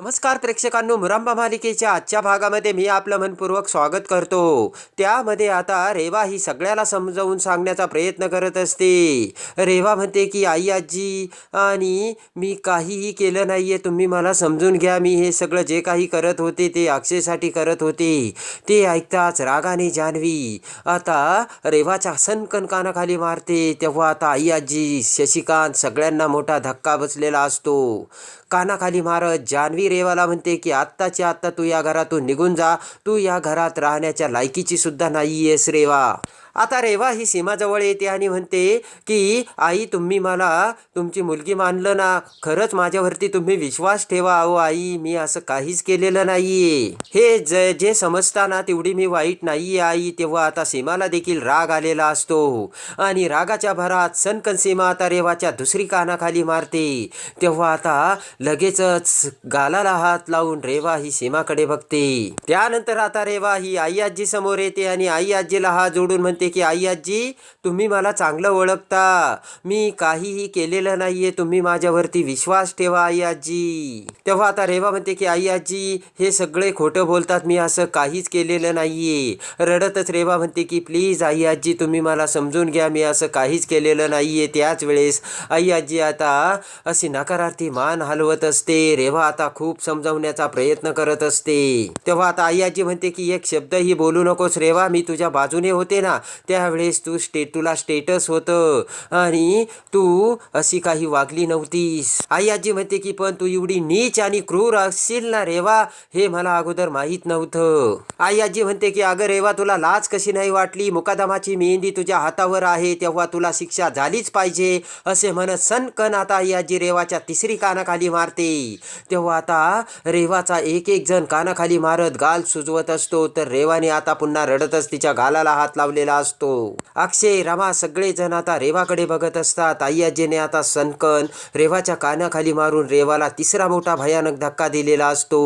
नमस्कार प्रेक्षकांनो मुरांबा मालिकेच्या आजच्या भागामध्ये मी आपलं मनपूर्वक स्वागत करतो. त्यामध्ये आता रेवा ही सगळ्याला समजावून सांगण्याचा प्रयत्न करत असते. रेवा म्हणते की आई आजी आणि मी काहीही केलं नाही आहे तुम्ही मला समजून घ्या. मी हे सगळं जे काही करत होते ते अक्षयसाठी करत होते. ते ऐकताच रागाने जान्हवी. आता रेवाच्या सनकन कानाखाली मारते. तेव्हा आता आई आजी शशिकांत सगळ्यांना मोठा धक्का बसलेला असतो. कानाखाली मारत जान्हवी रेवाला म्हणते की आत्ताच्या आत्ता तू या घरातून निघून जा. तू या घरात राहण्याच्या लायकीची सुद्धा नाही आहेस रेवा. आता रेवा ही सीमाजवळ येते आणि म्हणते की आई तुम्ही मला तुमची मुलगी मानलं ना. खरंच माझ्यावरती तुम्ही विश्वास ठेवा अहो आई. मी असं काहीच केलेलं नाहीये. हे ज जे समजताना तेवढी मी वाईट नाहीये आई. तेव्हा आता सीमाला देखील राग आलेला असतो. आणि रागाच्या भरात सनकन सीमा आता रेवाच्या दुसरी कानाखाली मारते. तेव्हा आता लगेचच गालाला हात लावून रेवा ही सीमाकडे बघते. त्यानंतर आता रेवा ही आई आजी समोर येते आणि आई आजीला हात जोडून म्हणते की आई आजी तुम्ही मला चांगलं ओळखता. मी काहीही केलेलं नाहीये. तुम्ही माझ्यावरती विश्वास ठेवा आई आजी तेव्हा आता रेवा म्हणते की आई आजी हे सगळे खोटं बोलतात. मी असं काहीच केलेलं नाहीये. रडतच रेवा म्हणते की प्लीज आई आजी तुम्ही मला समजून घ्या. मी असं काहीच केलेलं नाहीये त्याच वेळेस. आई आजी आता अशी नकारार्थी मान हलवत असते रेवा आता खूप समजावण्याचा प्रयत्न करत असते. तेव्हा आता आई आजी म्हणते की एक शब्दही बोलू नकोस रेवा मी तुझ्या बाजूने होते ना त्यावेळेस तू स्टे तुला स्टेटस होतं. आणि तू अशी काही वागली नव्हतीस. आई आजी म्हणते की पण तू एवढी नीच आणि क्रूर असशील ना रेवा हे मला अगोदर माहीत नव्हतं. आई आजी म्हणते की अगं रेवा तुला लाज कशी नाही वाटली? मुकादमाची मेहंदी तुझ्या हातावर आहे तेव्हा तुला शिक्षा झालीच पाहिजे. असे म्हणत सनकन आता आई आजी रेवाच्या तिसरी कानाखाली मारते. तेव्हा आता रेवाचा एक एक जण कानाखाली मारत गाल सुजवत असतो. तर रेवाने आता पुन्हा रडतच तिच्या गालाला हात लावलेला असतो. अक्षय रमा सगळे जण आता रेवाकडे बघत असतात. आई आजीने आता सनकन रेवाच्या कानाखाली मारून रेवाला तिसरा मोठा भयानक धक्का दिलेला असतो.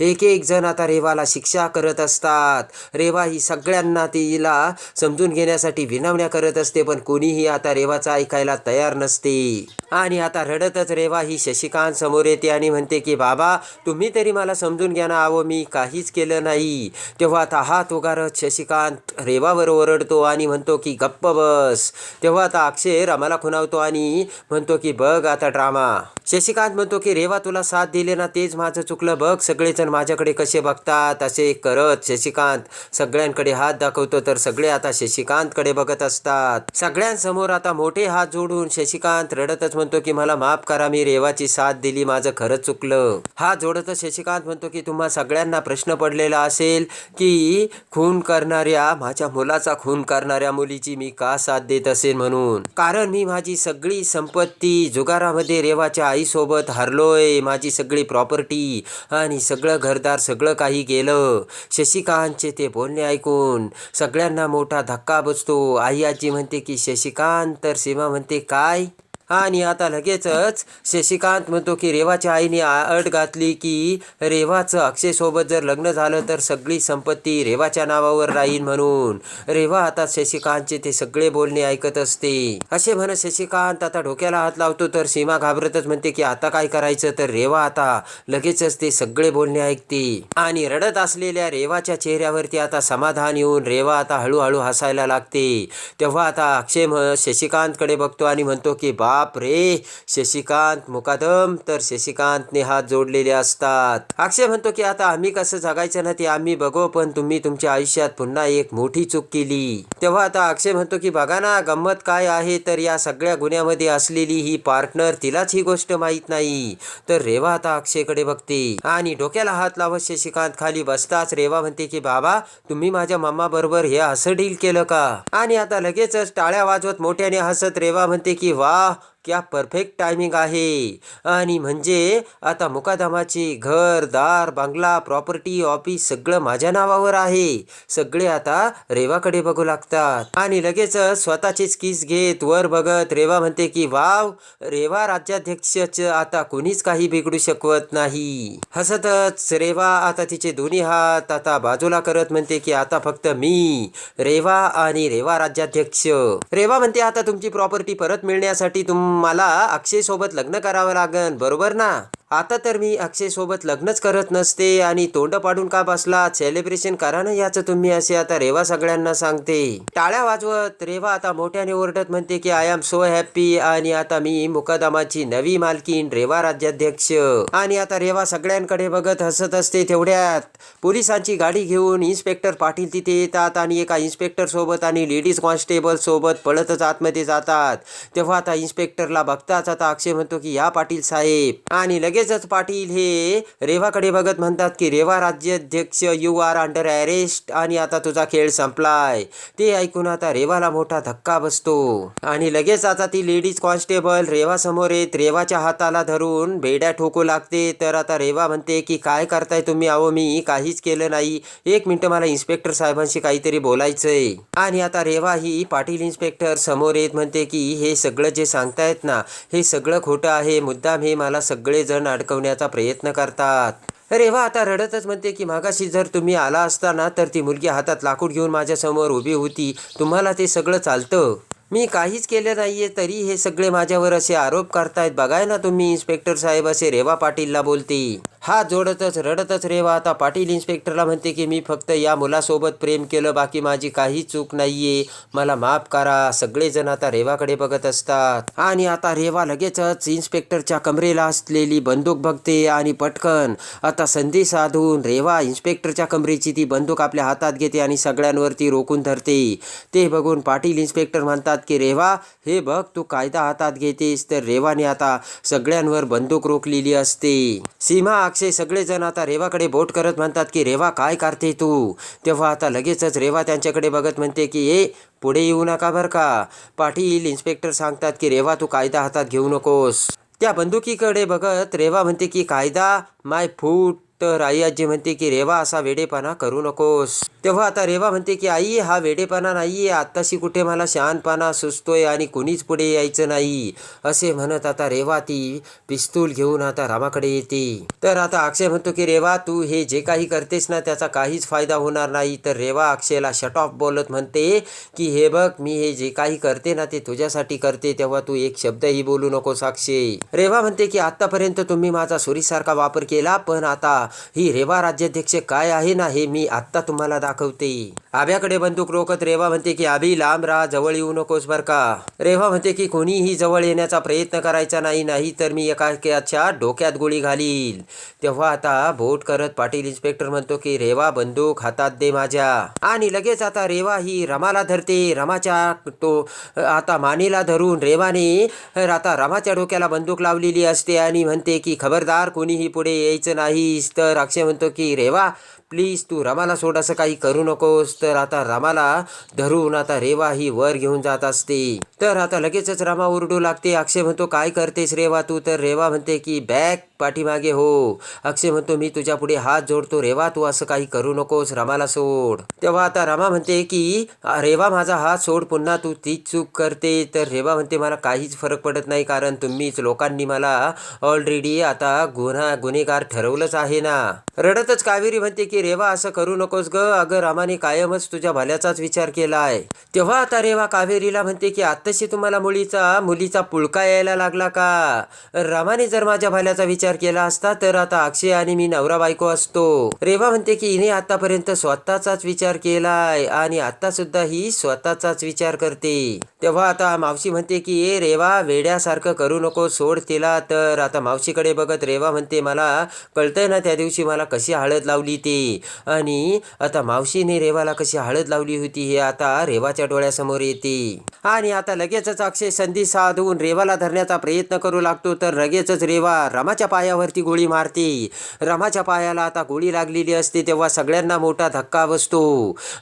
एक एक जण आता रेवाला शिक्षा करत असतात. रेवा ही सगळ्यांना तिला समजून घेण्यासाठी विनवण्या करत असते पण कोणीही आता रेवाचा ऐकायला तयार नसते. आणि आता रडतच रेवा ही शशिकांत समोर येते आणि म्हणते की बाबा तुम्ही तरी मला समजून घ्या ना अहो मी काहीच केलं नाही. तेव्हा आता हात उगारत शशिकांत रेवावर ओरडतो आणि म्हणतो की गप्प बस. तेव्हा आता अक्षय रमाला खुणावतो आणि म्हणतो की बघ आता ड्रामा शशिकांत म्हणतो की रेवा तुला साथ दिले ना तेच माझं चुकलं. बघ सगळेजण माझ्याकडे कसे बघतात असे करत. शशिकांत सगळ्यांकडे हात दाखवतो तर सगळे आता शशिकांतकडे बघत असतात. सगळ्यांसमोर आता मोठे हात जोडून शशिकांत रडतच म्हणतो की मला माफ करा मी रेवाची साथ दिली माझं खरंच चुकलं. हा जोडतच शशिकांत म्हणतो की तुम्हा सगळ्यांना प्रश्न पडलेला असेल की खून करणाऱ्या माझ्या मुलाचा खून करणाऱ्या मुलीची मी का साथ देत असेल म्हणून? कारण मी माझी सगळी संपत्ती जुगारामध्ये रेवाच्या आईसोबत हरलोय माझी सगळी प्रॉपर्टी आणि सगळं घरदार सगळं काही गेलं. शशिकांतचे ते बोलणे ऐकून सगळ्यांना मोठा धक्का बसतो. आई आजी म्हणते की शशिकांत तर सीमा म्हणते काय आणि आता लगेचच शशिकांत म्हणतो की रेवाच्या आईने अट घातली की रेवाचं अक्षयसोबत जर लग्न झालं तर सगळी संपत्ती रेवाच्या नावावर राहील म्हणून. रेवा आता शशिकांतचे ते सगळे बोलणे ऐकत असते. असे म्हणत शशिकांत आता डोक्याला हात लावतो तर सीमा घाबरतच म्हणते की आता काय करायचं? तर रेवा आता लगेचच ते सगळे बोलणे ऐकते. आणि रडत असलेल्या रेवाच्या चेहऱ्यावरती आता समाधान येऊन रेवा आता हळूहळू हसायला लागते. तेव्हा आता अक्षय शशिकांतकडे बघतो आणि म्हणतो की बाप रे! शशिकांत मुकादम तर शशिकांतने हात जोडलेले असतात. अक्षय म्हणतो की आता आम्ही कसं जगायचं ना ते आम्ही बघू पण तुम्ही तुमच्या आयुष्यात पुन्हा एक मोठी चूक केली. तेव्हा आता अक्षय म्हणतो की बघा ना गंमत काय आहे तर या सगळ्या गुन्ह्यामध्ये असलेली ही पार्टनर तिलाच ही गोष्ट माहीत नाही. तर रेवा आता अक्षयकडे बघते. आणि डोक्याला हात लावत शशिकांत खाली बसताच रेवा म्हणते की बाबा तुम्ही माझ्या मम्मा बरोबर हे असं डील केलं का? आणि आता लगेचच टाळ्या वाजवत मोठ्याने हसत रेवा म्हणते की वा क्या परफेक्ट टायमिंग आहे? आणि म्हणजे आता मुकादमाची घर दार बंगला प्रॉपर्टी ऑफिस सगळं माझ्या नावावर आहे. सगळे आता रेवाकडे बघू लागतात. आणि लगेच स्वतःचीच किस घेत वर बघत रेवा म्हणते की वाव रेवा राज्याध्यक्ष आता कोणीच काही बिघडू शकवत नाही. हसतच रेवा आता तिचे दोन्ही हात आता बाजूला करत म्हणते की आता फक्त मी रेवा आणि रेवा राज्याध्यक्ष. रेवा म्हणते आता तुमची प्रॉपर्टी परत मिळण्यासाठी तुम मला अक्षयसोबत लग्न करावं लागन बरोबर ना? आता तर मी अक्षयसोबत लग्नच करत नसते आणि तोंड पाडून का बसला? सेलिब्रेशन करा ना याचं तुम्ही असे आता रेवा सगळ्यांना सांगते. टाळ्या वाजवत रेवा आता मोठ्याने ओरडत म्हणते की आय एम सो हॅप्पी आणि आता मी मुकदमाची नवी मालकीन रेवा राज्याध्यक्ष. आणि आता रेवा सगळ्यांकडे बघत हसत असते तेवढ्यात. पोलिसांची गाडी घेऊन इन्स्पेक्टर पाटील तिथे येतात आणि एका इन्स्पेक्टर सोबत आणि लेडीज कॉन्स्टेबल सोबत पळतच आतमध्ये जातात. तेव्हा आता इन्स्पेक्टरला बघताच आता अक्षय म्हणतो की या पाटील साहेब. आणि लगेच लगेचच पाटील हे रेवाकडे बघत म्हणतात की रेवा राज्याध्यक्ष यू आर अंडर अरेस्ट आणि आता तुझा खेळ संपलाय. ते ऐकून आता रेवाला मोठा धक्का बसतो. आणि लगेच आता ती लेडीज कॉन्स्टेबल रेवा समोर येत रेवाच्या हाताला धरून बेड्या ठोकू लागते. तर आता रेवा म्हणते की काय करताय तुम्ही अहो मी? काहीच केलं नाही. एक मिनिट मला इन्स्पेक्टर साहेबांशी काहीतरी बोलायचंय. आणि आता रेवा ही पाटील इन्स्पेक्टर समोर येत म्हणते की हे सगळं जे सांगतायत ना हे सगळं खोटं आहे. मुद्दाम हे मला सगळेजण अडकवण्याचा प्रयत्न करतात. रेवा आता रडतच म्हणते की मागाशी जर तुम्ही आला असता तर ती मुलगी हातात लाकूड घेऊन माझ्यासमोर उभी होती. तुम्हाला ते सगळं चालतं. मी काहीच केलं नाहीये तरी हे सगळे माझ्यावर असे आरोप करतायत. बघाय ना तुम्ही इन्स्पेक्टर साहेब असे रेवा पाटीलला बोलते. हात जोडतच रडतच रेवा आता पाटील इन्स्पेक्टरला म्हणते की मी फक्त या मुलासोबत प्रेम केलं बाकी माझी काही चूक नाहीये. मला माफ करा. सगळेजण आता रेवाकडे बघत असतात. आणि आता रेवा लगेचच इन्स्पेक्टरच्या कमरेला असलेली बंदूक बघते आणि पटकन आता संधी साधून रेवा इन्स्पेक्टरच्या कमरेची ती बंदूक आपल्या हातात घेते आणि सगळ्यांवरती रोखून धरते. ते बघून पाटील इन्स्पेक्टर म्हणतात की रेवा हे बघ तू कायदा हातात घेतेस. तर रेवाने आता सगळ्यांवर बंदूक रोखलेली असते. सीमा अक्षय सगळेजण आता रेवाकडे बोट करत म्हणतात की रेवा काय करते तू? तेव्हा आता लगेचच रेवा त्यांच्याकडे बघत म्हणते की ए पुढे येऊ नका बरं का. पाटील इन्स्पेक्टर सांगतात की रेवा तू कायदा हातात घेऊ नकोस. त्या बंदुकीकडे बघत रेवा म्हणते की कायदा माय फूट तर आई आजी म्हणते की रेवा असा वेडेपणा करू नकोस. तेव्हा आता रेवा म्हणते की आई हा वेडेपणा नाहीये. आत्ताशी कुठे मला शहाणपणा सुचतोय आणि कुणीच पुढे यायचं नाही. असे म्हणत आता रेवा ती पिस्तूल घेऊन आता रामाकडे येते. तर आता अक्षय म्हणतो की रेवा तू हे जे काही करतेस ना त्याचा काहीच फायदा होणार नाही. तर रेवा अक्षयला शट ऑफ बोलत म्हणते की हे बघ मी हे जे काही करते ना ते तुझ्यासाठी करते. तेव्हा तू एक शब्दही बोलू नकोस अक्षय. रेवा म्हणते की आतापर्यंत तुम्ही माझा सुरीसारखा वापर केला पण आता ही रेवा राज्याध्यक्ष काय आहे ना हे मी आत्ता तुम्हाला दाखवते. आभ्याकडे बंदूक रोखत रेवा म्हणते की आभी लांब राहा जवळ येऊ नकोस बर का. रेवा म्हणते की कोणीही जवळ येण्याचा प्रयत्न करायचा नाही नाही तर मी एकाच्या डोक्यात गोळी घालील. तेव्हा आता बोट करत पाटील इन्स्पेक्टर म्हणतो की रेवा बंदूक हातात दे माझ्या. आणि लगेच आता रेवा ही रमाला धरते. रमाच्या तो आता मानेला धरून रेवाने आता रमाच्या डोक्याला बंदूक लावलेली असते आणि म्हणते की खबरदार कोणीही पुढे यायचं नाहीस. तर अक्षय म्हणतो की रेवा प्लीज तू रमाला सोड असं काही करू नकोस. तर आता रमाला धरून आता रेवा ही वर घेऊन जात असते. तर आता लगेचच रमा ओरडू लागते. अक्षय म्हणतो काय करतेस रेवा तू? तर रेवा म्हणते की बॅग पाठीमागे हो. अक्षय म्हणतो मी तुझ्या पुढे हात जोडतो. रेवा तू असं काही करू नकोस रमाला सोड. तेव्हा आता रमा म्हणते की रेवा माझा हात सोड पुन्हा तू तीच चूक करते. तर रेवा म्हणते मला काहीच फरक पडत नाही कारण तुम्हीच लोकांनी मला ऑलरेडी आता गुन्हा गुन्हेगार ठरवलंच आहे ना. रडतच कावेरी म्हणते की की रेवा असं करू नकोस ग. अगं रामाने कायमच तुझ्या भल्याचाच विचार केलाय तेव्हा आता रेवा कावेरीला म्हणते की आत्ताशी तुम्हाला मुलीचा मुलीचा पुळका यायला लागला का? रामाने जर माझ्या भल्याचा विचार केला असता तर आता अक्षय आणि मी नवरा बायको असतो. रेवा म्हणते की हिने आतापर्यंत स्वतःचाच विचार केलाय आणि आता सुद्धा ही स्वतःचाच विचार करते. तेव्हा आता मावशी म्हणते की ए रेवा वेड्यासारखं करू नको सोड तिला. तर आता मावशीकडे बघत रेवा म्हणते मला कळतंय ना त्या दिवशी मला कशी हळद लावली ती. आणि आता मावशीने रेवाला कशी हळद लावली होती हे आता रेवाच्या डोळ्यासमोर येते. आणि आता लगेचच अक्षय संधी साधून रेवाला धरण्याचा प्रयत्न करू लागतो तर लगेचच रेवा रमाच्या पायावरती गोळी मारते. रमाच्या पायाला आता गोळी लागलेली असते तेव्हा सगळ्यांना मोठा धक्का बसतो.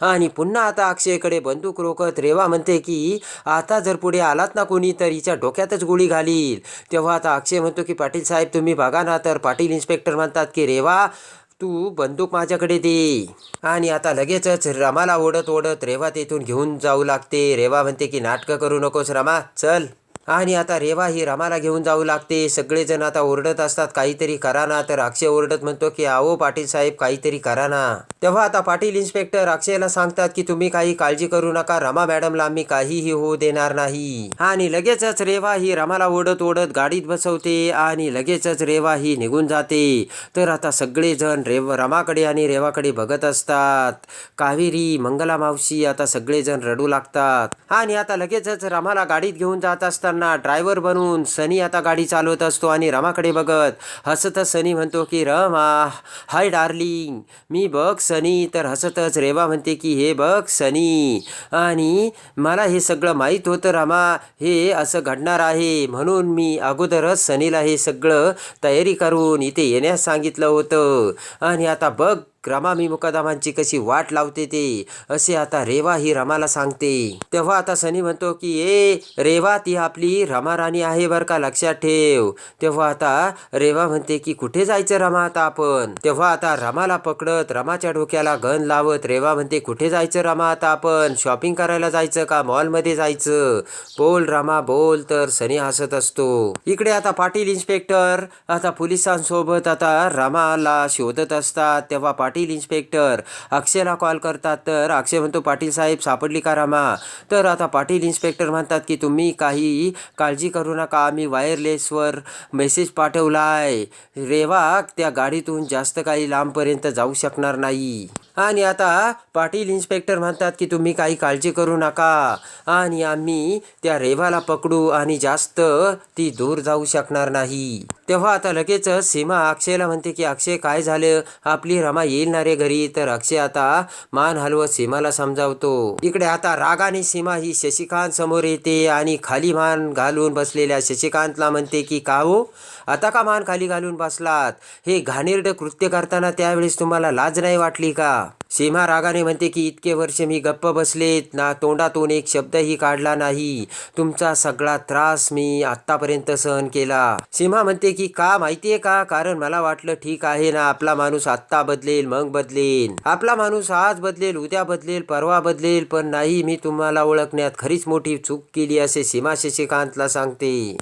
आणि पुन्हा आता अक्षयकडे बंदूक रोखत रेवा म्हणते की आता जर पुढे आलात ना कोणी तर हिच्या डोक्यातच गोळी घालील. तेव्हा आता अक्षय म्हणतो की पाटील साहेब तुम्ही बघा ना तर पाटील इन्स्पेक्टर म्हणतात की रेवा तू बंदूक माझ्याकडे दे. आणि आता लगेचच रमाला ओढत ओढत रेवा तेथून घेऊन जाऊ लागते. रेवा म्हणते की नाटकं करू नकोस रमा चल. आणि आता रेवा ही रमाला घेऊन जाऊ लागते. सगळेजण आता ओरडत असतात काहीतरी करा ना. तर अक्षय ओरडत म्हणतो की आओ पाटील साहेब काहीतरी करा ना. तेव्हा आता पाटील इन्स्पेक्टर अक्षयला सांगतात की तुम्ही काही काळजी करू नका रमा मॅडमला आम्ही काहीही होऊ देणार नाही. आणि लगेचच रेवा ही रमाला ओढत ओढत गाडीत बसवते आणि लगेचच रेवा ही निघून जाते. तर आता सगळेजण रेव रमाकडे आणि रेवाकडे बघत असतात. कावेरी मंगला मावशी आता सगळेजण रडू लागतात. आणि आता लगेचच रमाला गाडीत घेऊन जात असताना ड्रायव्हर बनून सनी आता गाडी चालवत असतो आणि रमाकडे बघत हसत सनी म्हणतो की रमा हाय डार्लिंग मी बघ सनी तर हसतच. रेवा म्हणते की हे बघ सनी आणि मला हे सगळं माहीत होतं रमा हे असं घडणार आहे. म्हणून मी अगोदरच सनीला हे सगळं तयारी करून इथे येण्यास सांगितलं होतं. आणि आता बघ रमा मी कशी वाट लावते ते? असे आता रेवा ही रमाला सांगते. तेव्हा आता सनी म्हणतो की ए रेवा ती आपली रमा राणी आहे बरं का लक्षात ठेव. तेव्हा आता रेवा म्हणते की कुठे जायचं रमा आता आपण? तेव्हा आता रमाला पकडत रमाच्या डोक्याला गन लावत रेवा म्हणते कुठे जायचं रमा आता आपण? शॉपिंग करायला जायचं का? मॉलमध्ये जायचं? बोल रमा बोल तर सनी हसत असतो. इकडे आता पाटील इन्स्पेक्टर आता पोलिसांसोबत आता रमाला शोधत असतात. तेव्हा पाटील पाटील इन्स्पेक्टर. अक्षयला कॉल करतात तर अक्षय म्हणतो पाटील साहेब सापडली का रमा? तर आता पाटील इन्स्पेक्टर म्हणतात की तुम्ही काही काळजी करू नका आम्ही वायरलेसवर मेसेज पाठवलाय. रेवा त्या गाडीतून जास्त काही लांबपर्यंत जाऊ शकणार नाही. आणि आता पाटील इन्स्पेक्टर म्हणतात की तुम्ही काही काळजी करू नका. आणि आम्ही त्या रेवाला पकडू आणि जास्त ती दूर जाऊ शकणार नाही. तेव्हा आता लगेचच सीमा अक्षयला म्हणते की अक्षय काय झालं? आपली रमा येईल ना रे घरी तर अक्षय आता मान हलवत सीमाला समजावतो. इकडे आता रागाने सीमा ही शशिकांत समोर येते आणि खाली मान घालून बसलेल्या शशिकांतला म्हणते की का हो? आता का मान खाली घालून बसलात? हे घाणेरडं कृत्य करताना त्यावेळेस तुम्हाला लाज नाही वाटली का? सीमा रागाने म्हणते की इतके वर्ष मी गप्प बसलेत. ना तोंडातून एक शब्दही काढला नाही. तुमचा सगळा त्रास मी आत्तापर्यंत सहन केला. सीमा म्हणते की का माहितीये का? कारण मला वाटलं ठीक आहे ना. आपला माणूस आत्ता बदलेल मग बदलेल आपला माणूस आज बदलेल उद्या बदलेल परवा बदलेल पण नाही मी तुम्हाला ओळखण्यात खरीच मोठी चूक केली असे सीमा शशिकांतला सांगते.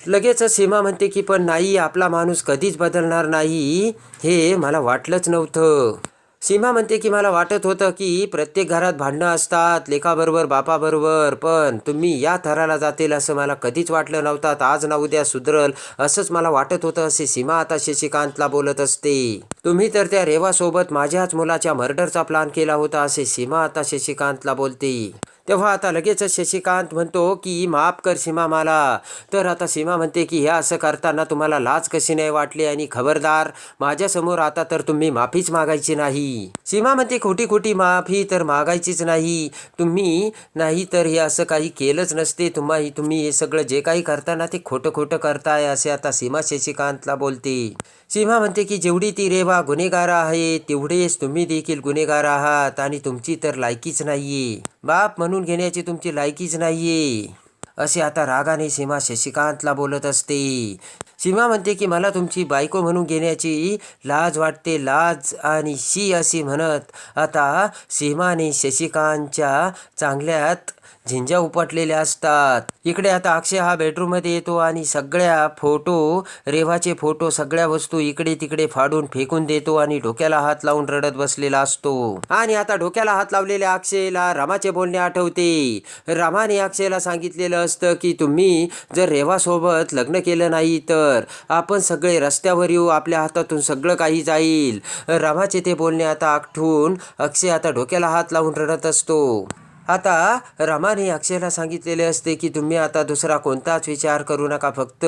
लगेच सीमा म्हणते की पण नाही आपला माणूस कधीच बदलणार नाही. हे मला वाटलंच नव्हतं. सीमा म्हणते की मला वाटत होतं की प्रत्येक घरात भांडणं असतात लेखाबरोबर बापाबरोबर पण तुम्ही या थराला जातील असं मला कधीच वाटलं नव्हतं. आज ना उद्या सुधरल असंच मला वाटत होतं असे सीमा आता शशिकांतला बोलत असते. तुम्ही तर त्या रेवासोबत माझ्याच मुलाच्या मर्डरचा प्लान केला होता असे सीमा आता शशिकांतला बोलते. तेव्हा आता लगेच शशिकांत म्हणतो की माफ कर सीमा मला. तर आता सीमा म्हणते की हे असं करताना तुम्हाला लाज कशी नाही वाटली आणि खबरदार? माझ्यासमोर आता तर तुम्ही माफीच मागायची नाही. सीमा म्हणते खोटी खोटी माफी तर मागायचीच नाही. तुम्ही नाही तर हे असं काही केलंच नसते. तुम्हा तुम्ही हे सगळं जे काही करताना ते खोटं खोटं करताय असे आता सीमा शशिकांतला बोलते. सीमा म्हणते की जेवढी ती रेवा गुन्हेगार आहे तेवढेच तुम्ही देखील गुन्हेगार आहात आणि तुमची तर लायकीच नाहीये. बाप म्हणून घेण्याची तुमची लायकीच नाहीये. असे आता रागाने सीमा शशिकांतला बोलत असते. सीमा म्हणते की मला तुमची बायको म्हणून घेण्याची लाज वाटते लाज आणि शी अशी म्हणत. आता सीमाने शशिकांतच्या चांगल्यात झिंजा उपटलेल्या असतात. इकडे आता अक्षय हा बेडरूममध्ये येतो आणि सगळ्या फोटो रेवाचे फोटो सगळ्या वस्तू इकडे तिकडे फाडून फेकून देतो आणि डोक्याला हात लावून रडत बसलेला असतो. आणि आता डोक्याला हात लावलेल्या अक्षयला रामाचे बोलणे आठवते. रामाने अक्षयला सांगितलेलं असतं की तुम्ही जर रेवासोबत लग्न केलं नाही तर आपण सगळे रस्त्यावर येऊ आपल्या हातातून सगळं काही जाईल. रामाचे ते बोलणे आता आठवून अक्षय आता डोक्याला हात लावून रडत असतो. आता रमाने अक्षयला सांगितलेले असते की तुम्ही आता दुसरा कोणताच विचार करू नका. फक्त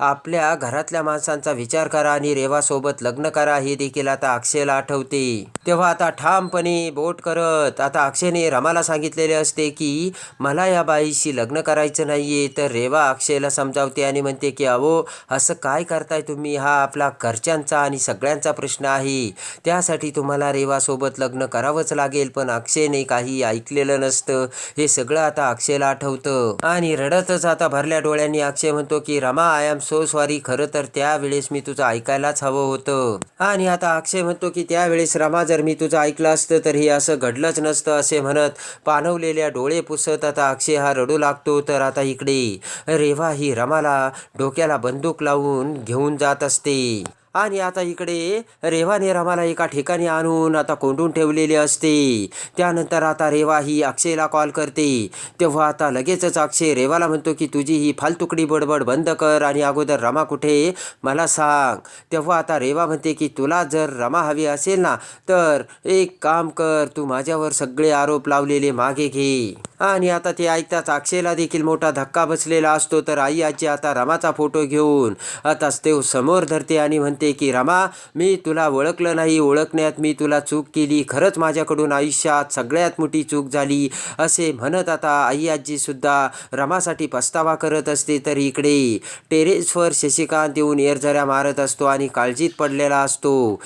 आपल्या घरातल्या माणसांचा विचार करा आणि रेवासोबत लग्न करा हे देखील आता अक्षयला आठवते. तेव्हा आता ठामपणे बोट करत आता अक्षयने रमाला सांगितलेले असते की मला या बाईशी लग्न करायचं नाहीये तर रेवा अक्षयला समजावते आणि म्हणते की अहो असं काय करताय तुम्ही? हा आपला घरच्यांचा आणि सगळ्यांचा प्रश्न आहे. त्यासाठी तुम्हाला रेवासोबत लग्न करावंच लागेल. पण अक्षयने काही ऐकलेलं नसतं. हे सगळं आता अक्षयला आठवतं. आणि रडतच आता भरल्या डोळ्यांनी अक्षय म्हणतो की Rama I am so sorry खरं तर त्यावेळेस मी तुझं ऐकायलाच हवं होतं. आणि आता अक्षय म्हणतो की त्यावेळेस रमा जर मी तुझं ऐकलं असतं तर हे असं घडलंच नसतं असे म्हणत पाणवलेल्या डोळे पुसत आता अक्षय हा रडू लागतो. तर आता इकडे. रेवा ही रमाला डोक्याला बंदूक लावून घेऊन जात असते. आणि आता इकडे रेवाने रमाला एका ठिकाणी आणून आता कोंडून ठेवलेले असते. त्यानंतर आता रेवा ही अक्षयला कॉल करते. तेव्हा आता लगेचच अक्षय रेवाला म्हणतो की तुझी ही फालतुकडी बडबड बंद कर आणि अगोदर रमा कुठे मला सांग. तेव्हा आता रेवा म्हणते की तुला जर रमा हवी असेल ना तर एक काम कर. तू माझ्यावर सगळे आरोप लावलेले मागे घे. आणि आता ते ऐकताच अक्षयला देखील मोठा धक्का बसलेला असतो. तर आई आजी आता रमाचा फोटो घेऊन आताच ते समोर धरते आणि म्हणते की रमा मी तुला ओळखलं नाही. ओळखण्यात मी तुला चूक केली. खरंच माझ्याकडून आयुष्यात सगळ्यात मोठी चूक झाली. असे म्हणत आता आई आजीसुद्धा रमासाठी पस्तावा करत असते. तर इकडे टेरेसवर शशिकांत येऊन एरझऱ्या मारत असतो आणि काळजीत पडलेला असतो.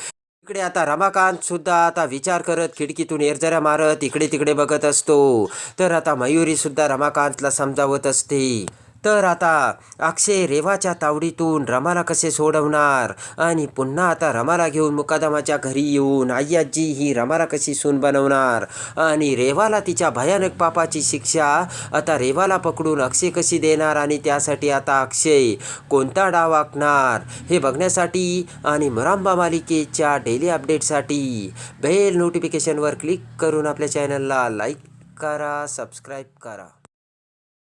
इकडे आता रमाकांत सुद्धा आता विचार करत खिडकीतून एरझऱ्या मारत इकडे तिकडे बघत असतो. तर आता मयुरी सुद्धा रमाकांतला समजावत असते. तर आता अक्षय रेवाच्या तावडीतून रमाला कसे सोडवणार? आणि पुन्हा आता रमाला घेऊन मुकादमाच्या घरी येऊन आई आजी ही रमाला कशी सून बनवणार? आणि रेवाला तिच्या भयानक पापाची शिक्षा आता रेवाला पकडून अक्षय कशी देणार? आणि त्यासाठी आता अक्षय कोणता डाव आखणार? हे बघण्यासाठी आणि मुरांबा मालिकेच्या डेली अपडेटसाठी बेल नोटिफिकेशनवर क्लिक करून आपल्या चॅनलला लाईक करा सबस्क्राईब करा.